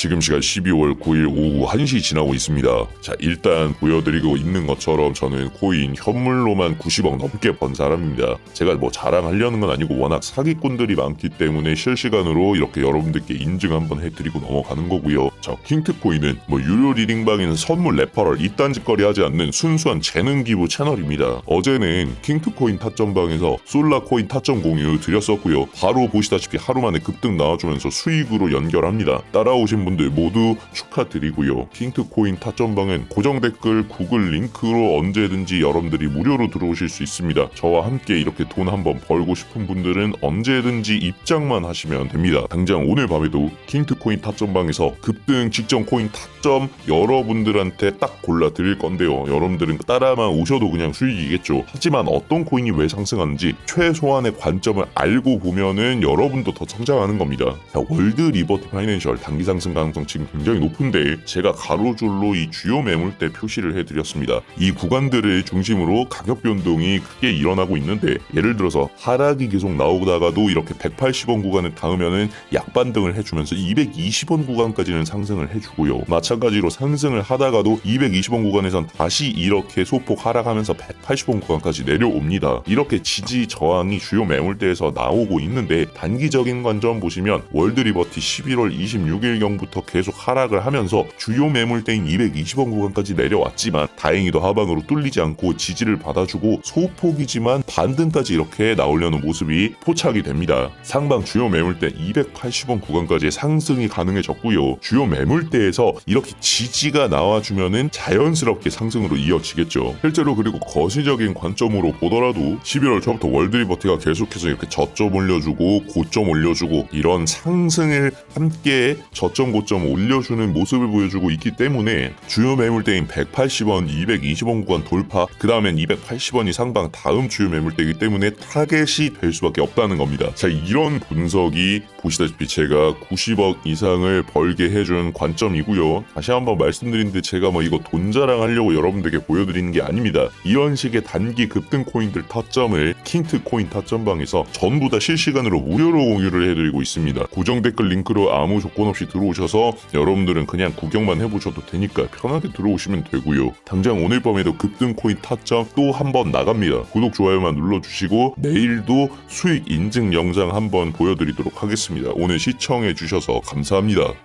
지금 시간 12월 9일 오후 1시 지나고 있습니다. 자, 일단 보여드리고 있는 것처럼 저는 코인 현물로만 90억 넘게 번 사람입니다. 제가 뭐 자랑하려는 건 아니고 워낙 사기꾼들이 많기 때문에 실시간으로 이렇게 여러분들께 인증 한번 해드리고 넘어가는 거고요. 자, 킹트코인은 뭐 유료 리딩방에는 선물 레퍼럴 이딴 짓거리 하지 않는 순수한 재능 기부 채널입니다. 어제는 킹트코인 타점방에서 솔라코인 타점 공유 드렸었고요. 바로 보시다시피 하루 만에 급등 나와주면서 수익으로 연결합니다. 따라오신 분들 모두 축하드리고요. 킹트코인 타점방은 고정 댓글 구글 링크로 언제든지 여러분들이 무료로 들어오실 수 있습니다. 저와 함께 이렇게 돈 한번 벌고 싶은 분들은 언제든지 입장만 하시면 됩니다. 당장 오늘 밤에도 킹트코인 타점방에서 급등 직전 코인 타점 여러분들한테 딱 골라 드릴 건데요. 여러분들은 따라만 오셔도 그냥 수익이겠죠. 하지만 어떤 코인이 왜 상승하는지 최소한의 관점을 알고 보면은 여러분도 더 성장하는 겁니다. 자, 월드 리버티 파이낸셜 단기 상승 가능성 지금 굉장히 높은데 제가 가로줄로 이 주요 매물대 표시를 해드렸습니다. 이 구간들을 중심으로 가격 변동이 크게 일어나고 있는데 예를 들어서 하락이 계속 나오다가도 이렇게 180원 구간을 닿으면은 약반등을 해주면서 220원 구간까지는 상승을 해주고요. 마찬가지로 상승을 하다가도 220원 구간에선 다시 이렇게 소폭 하락하면서 180원 구간까지 내려옵니다. 이렇게 지지 저항이 주요 매물대에서 나오고 있는데 단기적인 관점 보시면 월드 리버티 11월 26일경부터 계속 하락을 하면서 주요 매물대인 220원 구간까지 내려왔지만 다행히도 하방으로 뚫리지 않고 지지를 받아주고 소폭이지만 반등까지 이렇게 나오려는 모습이 포착이 됩니다. 상방 주요 매물대 280원 구간까지 상승이 가능해졌고요. 주요 매물대에서 이렇게 지지가 나와주면은 자연스럽게 상승으로 이어지겠죠. 실제로 그리고 거시적인 관점으로 보더라도 11월 초부터 월드리버티가 계속해서 이렇게 저점 올려주고 고점 올려주고 이런 상승을 함께 저점 고점 올려주는 모습을 보여주고 있기 때문에 주요 매물대인 180원, 220원 구간 돌파 그 다음엔 280원이 상방 다음 주요 매물대이기 때문에 타겟이 될 수밖에 없다는 겁니다. 자 이런 분석이 보시다시피 제가 90억 이상을 벌게 해준 관점이고요. 다시 한번 말씀드린데 제가 뭐 이거 돈 자랑하려고 여러분들께 보여드리는 게 아닙니다. 이런 식의 단기 급등 코인들 타점을 킹트 코인 타점방에서 전부 다 실시간으로 무료로 공유를 해드리고 있습니다. 고정 댓글 링크로 아무 조건 없이 들어오셔서 여러분들은 그냥 구경만 해보셔도 되니까 편하게 들어오시면 되고요. 당장 오늘 밤에도 급등 코인 타점 또 한 번 나갑니다. 구독 좋아요만 눌러주시고 내일도 수익 인증 영상 한번 보여드리도록 하겠습니다. 오늘 시청해 주셔서 감사합니다.